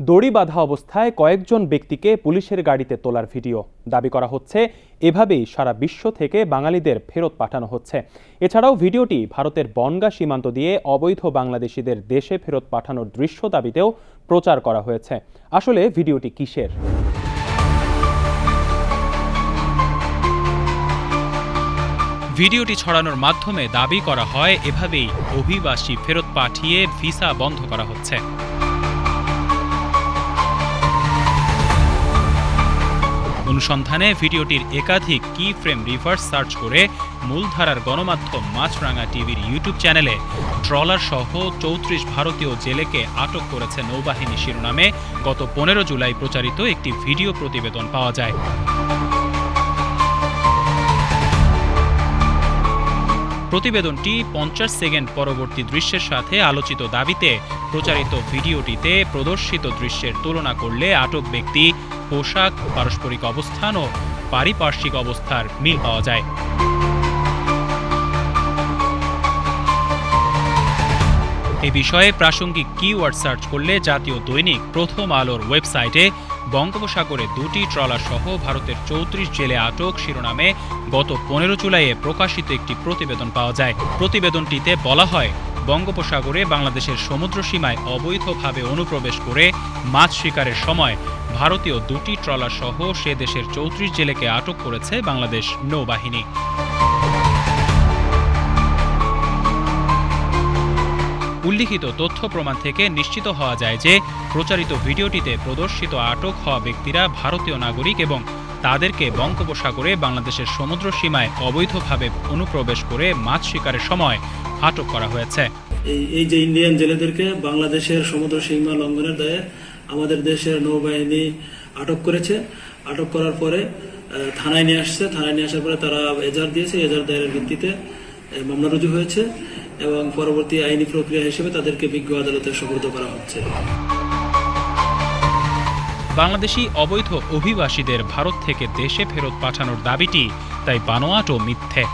দড়ি বাঁধা অবস্থায় কয়েকজন ব্যক্তিকে পুলিশের গাড়িতে তোলার ভিডিও। দাবি করা হচ্ছে, এভাবেই সারা বিশ্ব থেকে বাঙালিদের ফেরত পাঠানো হচ্ছে। এছাড়াও ভিডিওটি ভারতের বনগা সীমান্ত দিয়ে অবৈধ বাংলাদেশিদের দেশে ফেরত পাঠানোর দৃশ্য দাবিতেও প্রচার করা হয়েছে। আসলে ভিডিওটি কিসের? ভিডিওটি ছড়ানোর মাধ্যমে দাবি করা হয়, এভাবেই অভিবাসী ফেরত পাঠিয়ে ভিসা বন্ধ করা হচ্ছে। অনুসন্ধানে ভিডিওটির একাধিক কি ফ্রেম রিভার্স সার্চ করে মূলধারার গণমাধ্যম মাছরাঙা টিভির ইউটিউব চ্যানেলে ট্রলার সহ চৌত্রিশ ভারতীয় জেলেকে আটক করেছে নৌবাহিনী শিরোনামে গত পনেরো জুলাই প্রচারিত একটি ভিডিও প্রতিবেদন পাওয়া যায়। প্রতিবেদনটি পঞ্চাশ সেকেন্ড পরবর্তী দৃশ্যের সাথে আলোচিত দাবিতে প্রচারিত ভিডিওটিতে প্রদর্শিত দৃশ্যের তুলনা করলে আটক ব্যক্তি পোশাক, পারস্পরিক অবস্থান ও পারিপার্শ্বিক অবস্থার মিল পাওয়া যায়। এ বিষয়ে প্রাসঙ্গিক কিওয়ার্ড সার্চ করলে জাতীয় দৈনিক প্রথম আলোর ওয়েবসাইটে বঙ্গোপসাগরে দুটি ট্রলার সহ ভারতের চৌত্রিশ জেলে আটক, শিরোনামে গত পনেরো জুলাইয়ে প্রকাশিত একটি প্রতিবেদন পাওয়া যায়। প্রতিবেদনটিতে বলা হয়, বঙ্গোপসাগরে বাংলাদেশের সমুদ্র সীমায় অবৈধভাবে অনুপ্রবেশ করে মাছ শিকারের সময় ভারতীয় দুটি ট্রলার সহ সে দেশের চৌত্রিশ জেলেকে আটক করেছে বাংলাদেশ নৌবাহিনী। উল্লিখিত তথ্য প্রমাণ থেকে নিশ্চিত হওয়া যায় যে প্রচারিত ভিডিওটিতে প্রদর্শিত আটক হওয়া ব্যক্তিরা ভারতীয় নাগরিক এবং তাদেরকে বঙ্গোপসাগরে বাংলাদেশের সমুদ্র সীমায় অবৈধভাবে অনুপ্রবেশ করে মাছ শিকারের সময় আটক করা হয়েছে। এই যে ইন্ডিয়ান জেলেদেরকে বাংলাদেশের সমুদ্র সীমা লঙ্ঘনের দায়ে আমাদের দেশের নৌবাহিনী আটক করেছে। আটক করার পরে থানায় নিয়ে আসছে। থানায় নিয়ে আসার পরে তারা এজার দিয়েছে। এজার দায়ের ভিত্তিতে মামলা রুজু হয়েছে। এবং পরবর্তী আইনি প্রক্রিয়া হিসেবে তাদেরকে বিজ্ঞ আদালতে সুপর্দ করা হচ্ছে। বাংলাদেশি অবৈধ অভিবাসীদের ভারত থেকে দেশে ফেরত পাঠানোর দাবিটি তাই বানোয়াটও মিথ্যে।